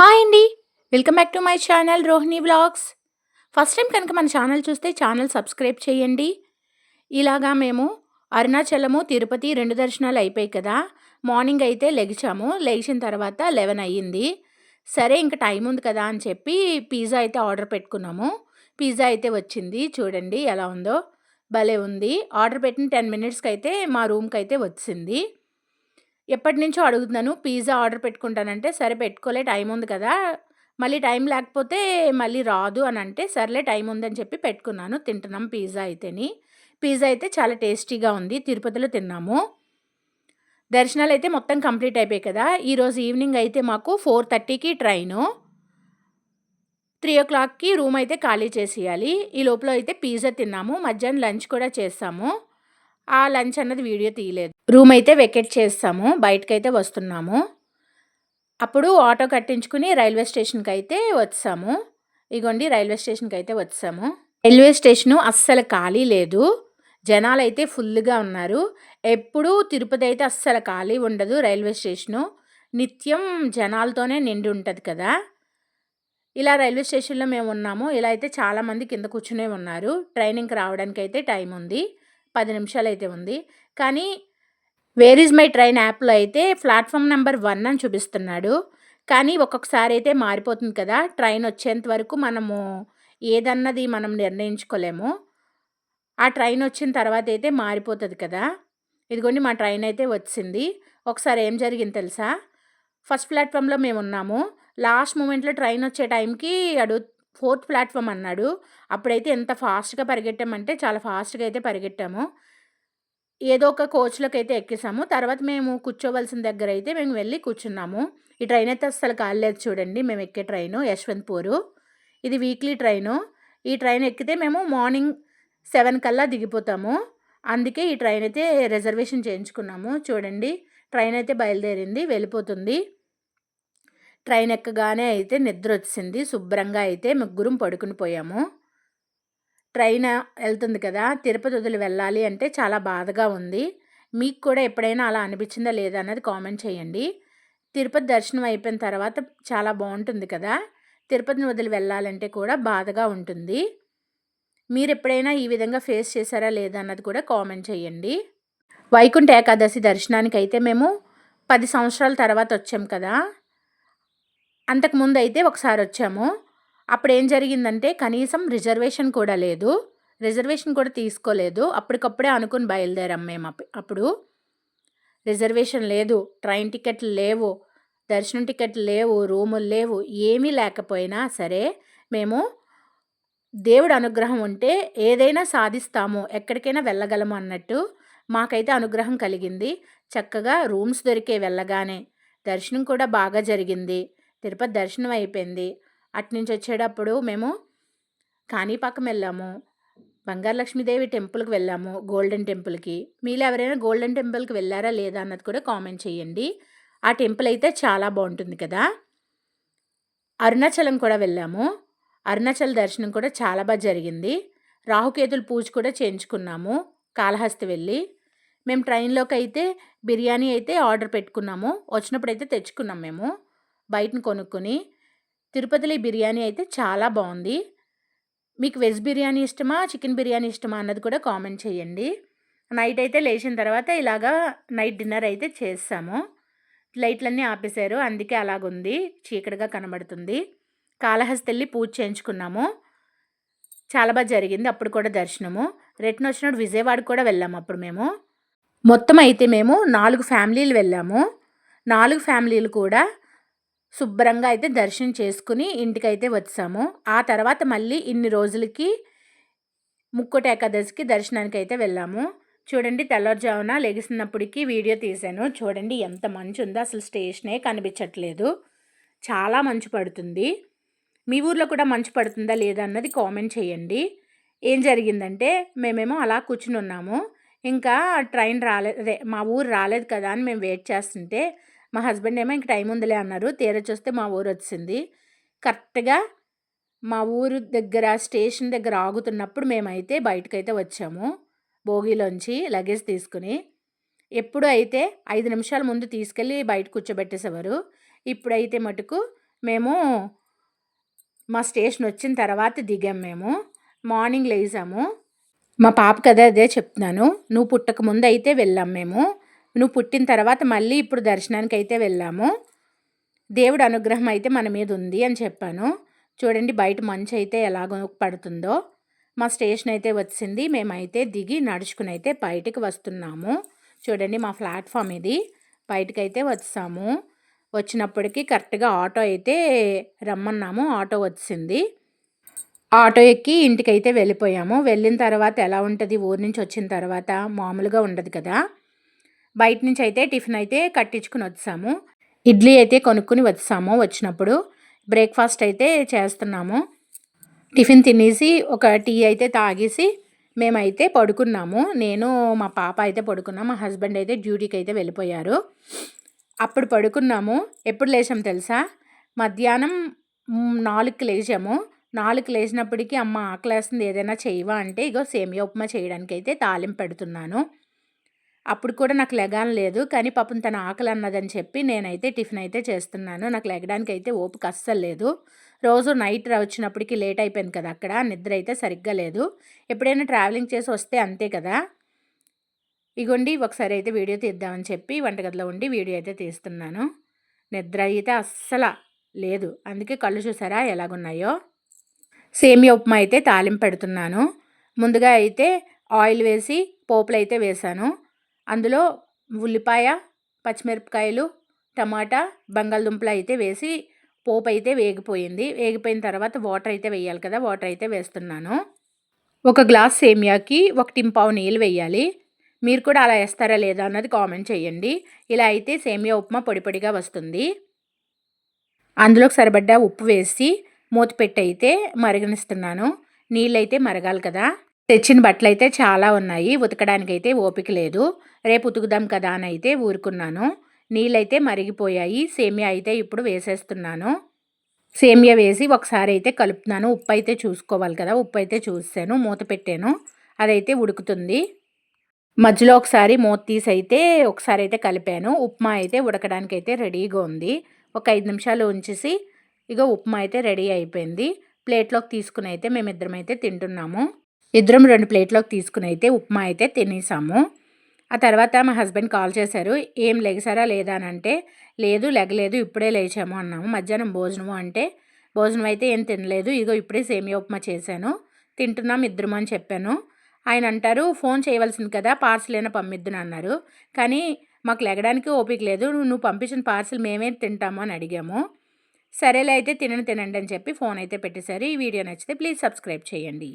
Hi అండి. Welcome back to my channel Rohini vlogs. First time కనుక మన channel చూస్తే ఛానల్ సబ్స్క్రైబ్ చేయండి. ఇలాగా మేము అరుణాచలము తిరుపతి రెండు దర్శనాలు అయిపోయాయి కదా. మార్నింగ్ అయితే లెగిచాము. లెగిచిన తర్వాత లెవెన్ అయ్యింది. సరే ఇంకా టైం ఉంది కదా అని చెప్పి పిజ్జా అయితే ఆర్డర్ పెట్టుకున్నాము. పిజ్జా అయితే వచ్చింది. చూడండి ఎలా ఉందో. భలే ఉంది. ఆర్డర్ పెట్టిన టెన్ మినిట్స్కి అయితే మా రూమ్కి అయితే వచ్చింది. ఎప్పటి నుంచో అడుగుతున్నాను పిజ్జా ఆర్డర్ పెట్టుకుంటానంటే సరే పెట్టుకోలే టైం ఉంది కదా మళ్ళీ టైం లేకపోతే మళ్ళీ రాదు అని అంటే సర్లే టైం ఉందని చెప్పి పెట్టుకున్నాను తింటున్నాం పిజ్జా అయితేని. పిజ్జా అయితే చాలా టేస్టీగా ఉంది తిరుపతిలో తిన్నాము. దర్శనాలు అయితే మొత్తం కంప్లీట్ అయిపోయాయి కదా ఈరోజు ఈవినింగ్ అయితే మాకు ఫోర్ థర్టీకి ట్రైను. త్రీ ఓ క్లాక్కి రూమ్ అయితే ఖాళీ చేసేయాలి ఈ లోపల అయితే పిజ్జా తిన్నాము మధ్యాహ్నం లంచ్ కూడా చేస్తాము. ఆ లంచ్ అన్నది వీడియో తీయలేదు. రూమ్ అయితే వెకెట్ చేస్తాము బయటకైతే వస్తున్నాము. అప్పుడు ఆటో కట్టించుకుని రైల్వే స్టేషన్కి అయితే వచ్చాము. ఇగోండి రైల్వే స్టేషన్కి అయితే వచ్చాము. రైల్వే స్టేషను అస్సలు ఖాళీ లేదు. జనాలు అయితే ఫుల్గా ఉన్నారు. ఎప్పుడూ తిరుపతి అయితే అస్సలు ఖాళీ ఉండదు రైల్వే స్టేషను. నిత్యం జనాలతోనే నిండి ఉంటుంది కదా. ఇలా రైల్వే స్టేషన్లో మేము ఉన్నాము. ఇలా అయితే చాలామంది కింద కూర్చునే ఉన్నారు. ట్రైనింగ్కి రావడానికి అయితే టైం ఉంది పది నిమిషాలు అయితే ఉంది. కానీ వేర్ ఈజ్ మై ట్రైన్ యాప్లో అయితే ప్లాట్ఫామ్ నెంబర్ వన్ అని చూపిస్తున్నాడు. కానీ ఒక్కొక్కసారి అయితే మారిపోతుంది కదా ట్రైన్ వచ్చేంత వరకు మనము ఏదన్నది మనం నిర్ణయించుకోలేము. ఆ ట్రైన్ వచ్చిన తర్వాత అయితే మారిపోతుంది కదా. ఇదిగోండి మా ట్రైన్ అయితే వచ్చింది. ఒకసారి ఏం జరిగింది తెలుసా? ఫస్ట్ ప్లాట్ఫామ్లో మేము ఉన్నాము. లాస్ట్ మూమెంట్లో ట్రైన్ వచ్చే టైంకి అడుగు ఫోర్త్ ప్లాట్ఫామ్ అన్నాడు. అప్పుడైతే ఎంత ఫాస్ట్గా పరిగెట్టామంటే చాలా ఫాస్ట్గా అయితే పరిగెట్టాము. ఏదో ఒక కోచ్లోకి అయితే ఎక్కేసాము. తర్వాత మేము కూర్చోవలసిన దగ్గర అయితే మేము వెళ్ళి కూర్చున్నాము. ఈ ట్రైన్ అయితే అస్సలు కాలేదు చూడండి. మేము ఎక్కే ట్రైను యశ్వంత్పూరు. ఇది వీక్లీ ట్రైను. ఈ ట్రైన్ ఎక్కితే మేము మార్నింగ్ సెవెన్ కల్లా దిగిపోతాము. అందుకే ఈ ట్రైన్ అయితే రిజర్వేషన్ చేయించుకున్నాము. చూడండి. ట్రైన్ అయితే బయలుదేరింది వెళ్ళిపోతుంది. ట్రైన్ ఎక్కగానే అయితే నిద్ర వచ్చింది శుభ్రంగా అయితే ముగ్గురం పడుకుని పోయాము. ట్రైన్ వెళ్తుంది కదా తిరుపతి వదిలి వెళ్ళాలి అంటే చాలా బాధగా ఉంది. మీకు కూడా ఎప్పుడైనా అలా అనిపించిందా లేదా అన్నది కామెంట్ చేయండి. తిరుపతి దర్శనం అయిపోయిన తర్వాత చాలా బాగుంటుంది కదా తిరుపతిని వదిలి వెళ్ళాలంటే కూడా బాధగా ఉంటుంది. మీరు ఎప్పుడైనా ఈ విధంగా ఫేస్ చేశారా లేదా అన్నది కూడా కామెంట్ చేయండి. వైకుంఠ ఏకాదశి దర్శనానికి అయితే మేము పది సంవత్సరాల తర్వాత వచ్చాం కదా అంతకుముందు అయితే ఒకసారి వచ్చాము. అప్పుడు ఏం జరిగిందంటే కనీసం రిజర్వేషన్ కూడా లేదు. రిజర్వేషన్ కూడా తీసుకోలేదు. అప్పటికప్పుడే అనుకుని బయలుదేరాం మేము అప్పుడు. రిజర్వేషన్ లేదు. ట్రైన్ టికెట్లు లేవు. దర్శనం టికెట్లు లేవు. రూములు లేవు. ఏమీ లేకపోయినా సరే మేము దేవుడు అనుగ్రహం ఉంటే ఏదైనా సాధిస్తాము. ఎక్కడికైనా వెళ్ళగలము అన్నట్టు మాకైతే అనుగ్రహం కలిగింది. చక్కగా రూమ్స్ దొరికే వెళ్ళగానే దర్శనం కూడా బాగా జరిగింది. తిరుపతి దర్శనం అయిపోయింది. అట్నుంచి వచ్చేటప్పుడు మేము కాణిపాకం వెళ్ళాము. బంగారు లక్ష్మీదేవి టెంపుల్కి వెళ్ళాము గోల్డెన్ టెంపుల్కి. మీరు ఎవరైనా గోల్డెన్ టెంపుల్కి వెళ్ళారా లేదా అన్నది కూడా కామెంట్ చేయండి. ఆ టెంపుల్ అయితే చాలా బాగుంటుంది కదా. అరుణాచలం కూడా వెళ్ళాము. అరుణాచల్ దర్శనం కూడా చాలా బాగా జరిగింది. రాహుకేతుల పూజ కూడా చేయించుకున్నాము కాళహస్తి వెళ్ళి. మేము ట్రైన్లోకి అయితే బిర్యానీ అయితే ఆర్డర్ పెట్టుకున్నాము వచ్చినప్పుడు అయితే తెచ్చుకున్నాం మేము. బయటను కొనుక్కొని తిరుపతిలో బిర్యానీ అయితే చాలా బాగుంది. మీకు వెజ్ బిర్యానీ ఇష్టమా చికెన్ బిర్యానీ ఇష్టమా అన్నది కూడా కామెంట్ చేయండి. నైట్ అయితే లేచిన తర్వాత ఇలాగా నైట్ డిన్నర్ అయితే చేస్తాము. లైట్లన్నీ ఆపేశారు. అందుకే అలాగుంది. చీకటిగా కనబడుతుంది. కాళహస్తి వెళ్ళి పూజ చేయించుకున్నాము. చాలా బాగా జరిగింది. అప్పుడు కూడా దర్శనము. రిటర్న్ వచ్చినప్పుడు విజయవాడ కూడా వెళ్ళాము అప్పుడు మేము. మొత్తం అయితే మేము నాలుగు ఫ్యామిలీలు వెళ్ళాము. నాలుగు ఫ్యామిలీలు కూడా శుభ్రంగా అయితే దర్శనం చేసుకుని ఇంటికైతే వచ్చాము. ఆ తర్వాత మళ్ళీ ఇన్ని రోజులకి ముక్కోటి ఏకాదశికి దర్శనానికి అయితే వెళ్ళాము. చూడండి తెల్లవారుజామున లెగిసినప్పటికీ వీడియో తీశాను. చూడండి ఎంత మంచు ఉందో అసలు స్టేషనే కనిపించట్లేదు. చాలా మంచు పడుతుంది. మీ ఊర్లో కూడా మంచు పడుతుందా లేదా అన్నది కామెంట్ చేయండి. ఏం జరిగిందంటే మేమేమో అలా కూర్చుని ఉన్నాము. ఇంకా ట్రైన్ రాలేదు అదే మా ఊరు రాలేదు కదా అని మేము వెయిట్ చేస్తుంటే మా హస్బెండ్ ఏమో ఇంక టైం ఉందిలే అన్నారు. తీరా చూస్తే మా ఊరు వచ్చింది. కరెక్ట్గా మా ఊరు దగ్గర స్టేషన్ దగ్గర ఆగుతున్నప్పుడు మేమైతే బయటకైతే వచ్చాము. భోగిలోంచి లగేజ్ తీసుకుని. ఎప్పుడు అయితే ఐదు నిమిషాల ముందు తీసుకెళ్ళి బయట కూర్చోబెట్టేసేవారు. ఇప్పుడైతే మటుకు మేము మా స్టేషన్ వచ్చిన తర్వాత దిగాం మేము. మార్నింగ్ లేసాము. మా పాప కదా అదే చెప్తున్నాను. నువ్వు పుట్టక ముందు అయితే వెళ్ళాం మేము. నువ్వు పుట్టిన తర్వాత మళ్ళీ ఇప్పుడు దర్శనానికి అయితే వెళ్ళాము. దేవుడు అనుగ్రహం అయితే మన మీద ఉంది అని చెప్పాను. చూడండి బయట మంచు అయితే ఎలాగో పడుతుందో. మా స్టేషన్ అయితే వచ్చింది. మేమైతే దిగి నడుచుకుని అయితే బయటకు వస్తున్నాము. చూడండి మా ప్లాట్ఫామ్ ఇది. బయటకైతే వచ్చాము. వచ్చినప్పటికీ కరెక్ట్గా ఆటో అయితే రమ్మన్నాము. ఆటో వచ్చింది. ఆటో ఎక్కి ఇంటికైతే వెళ్ళిపోయాము. వెళ్ళిన తర్వాత ఎలా ఉంటుంది? ఊరి నుంచి వచ్చిన తర్వాత మామూలుగా ఉండదు కదా. బయట నుంచి అయితే టిఫిన్ అయితే కట్టించుకుని వచ్చాము. ఇడ్లీ అయితే కొనుక్కుని వచ్చాము వచ్చినప్పుడు. బ్రేక్ఫాస్ట్ అయితే చేస్తున్నాము. టిఫిన్ తినేసి ఒక టీ అయితే తాగేసి మేమైతే పడుకున్నాము. నేను మా పాప అయితే పడుకున్నాం. మా హస్బెండ్ అయితే డ్యూటీకి అయితే వెళ్ళిపోయారు. అప్పుడు పడుకున్నాము. ఎప్పుడు లేచాము తెలుసా? మధ్యాహ్నం నాలుగుకి లేచాము. నాలుగు లేచినప్పటికీ అమ్మ ఆకలేస్తుంది. ఏదైనా చేయవా అంటే ఇగో సేమియా ఉప్మా చేయడానికి అయితే తాలింపు పెడుతున్నాను. అప్పుడు కూడా నాకు లెగాన్ లేదు. కానీ పాపం తన ఆకలి అన్నదని చెప్పి నేనైతే టిఫిన్ అయితే చేస్తున్నాను. నాకు లెగడానికి అయితే ఓపిక అస్సలు లేదు. రోజు నైట్ వచ్చినప్పటికి లేట్ అయిపోయింది కదా అక్కడ. నిద్ర అయితే సరిగ్గా లేదు. ఎప్పుడైనా ట్రావెలింగ్ చేసి వస్తే అంతే కదా. ఇగోండి ఒకసారి అయితే వీడియో తీద్దామని చెప్పి వంటగదిలో ఉండి వీడియో అయితే తీస్తున్నాను. నిద్ర అయితే అస్సలు లేదు. అందుకే కళ్ళు చూసారా ఎలాగున్నాయో. సేమియా ఉప్మా అయితే తాలింపు పెడుతున్నాను. ముందుగా అయితే ఆయిల్ వేసి పోపులు అయితే వేసాను. అందులో ఉల్లిపాయ పచ్చిమిరపకాయలు టమాటా బంగాళదుంపలు అయితే వేసి పోపు అయితే వేగిపోయింది. వేగిపోయిన తర్వాత వాటర్ అయితే వేయాలి కదా వాటర్ అయితే వేస్తున్నాను. ఒక గ్లాస్ సేమియాకి ఒక టింపావు నీళ్ళు వేయాలి. మీరు కూడా అలా వేస్తారా లేదా అన్నది కామెంట్ చేయండి. ఇలా అయితే సేమియా ఉప్మా పొడి పొడిగా వస్తుంది. అందులోకి సరిపడ్డ ఉప్పు వేసి మూత పెట్టి అయితే మరగనిస్తున్నాను. నీళ్ళైతే మరగాలి కదా. తెచ్చిన బట్టలు అయితే చాలా ఉన్నాయి. ఉతకడానికి అయితే ఓపిక లేదు. రేపు ఉతుకుదాం కదా అని అయితే ఊరుకున్నాను. నీళ్ళైతే మరిగిపోయాయి. సేమియా అయితే ఇప్పుడు వేసేస్తున్నాను. సేమియా వేసి ఒకసారి అయితే కలుపుతున్నాను. ఉప్పు అయితే చూసుకోవాలి కదా. ఉప్పు అయితే చూసాను. మూత పెట్టాను. అదైతే ఉడుకుతుంది. మధ్యలో ఒకసారి మూత తీసి అయితే ఒకసారి అయితే కలిపాను. ఉప్మా అయితే ఉడకడానికి అయితే రెడీగా ఉంది. ఒక ఐదు నిమిషాలు ఉంచేసి ఇక ఉప్మా అయితే రెడీ అయిపోయింది. ప్లేట్లోకి తీసుకుని అయితే మేమిద్దరం అయితే తింటున్నాము. ఇద్దరం రెండు ప్లేట్లోకి తీసుకుని అయితే ఉప్మా అయితే తినేసాము. ఆ తర్వాత మా హస్బెండ్ కాల్ చేశారు ఏం లెగసారా లేదా? అని అంటే లేదు లెగలేదు ఇప్పుడే లేచాము అన్నాము. మధ్యాహ్నం భోజనము అంటే భోజనం అయితే ఏం తినలేదు ఇగో ఇప్పుడే సేమియా ఉప్మా చేశాను తింటున్నాం ఇద్దరం అని చెప్పాను. ఆయన అంటారు ఫోన్ చేయవలసింది కదా పార్సిల్ అయినా పంపిద్దును అన్నారు. కానీ మాకు లెగడానికి ఓపిక లేదు నువ్వు పంపించిన పార్సిల్ మేమే తింటాము అని అడిగాము. సరేలే అయితే తినని తినండి అని చెప్పి ఫోన్ అయితే పెట్టేశారు. ఈ వీడియో నచ్చితే ప్లీజ్ సబ్స్క్రైబ్ చేయండి.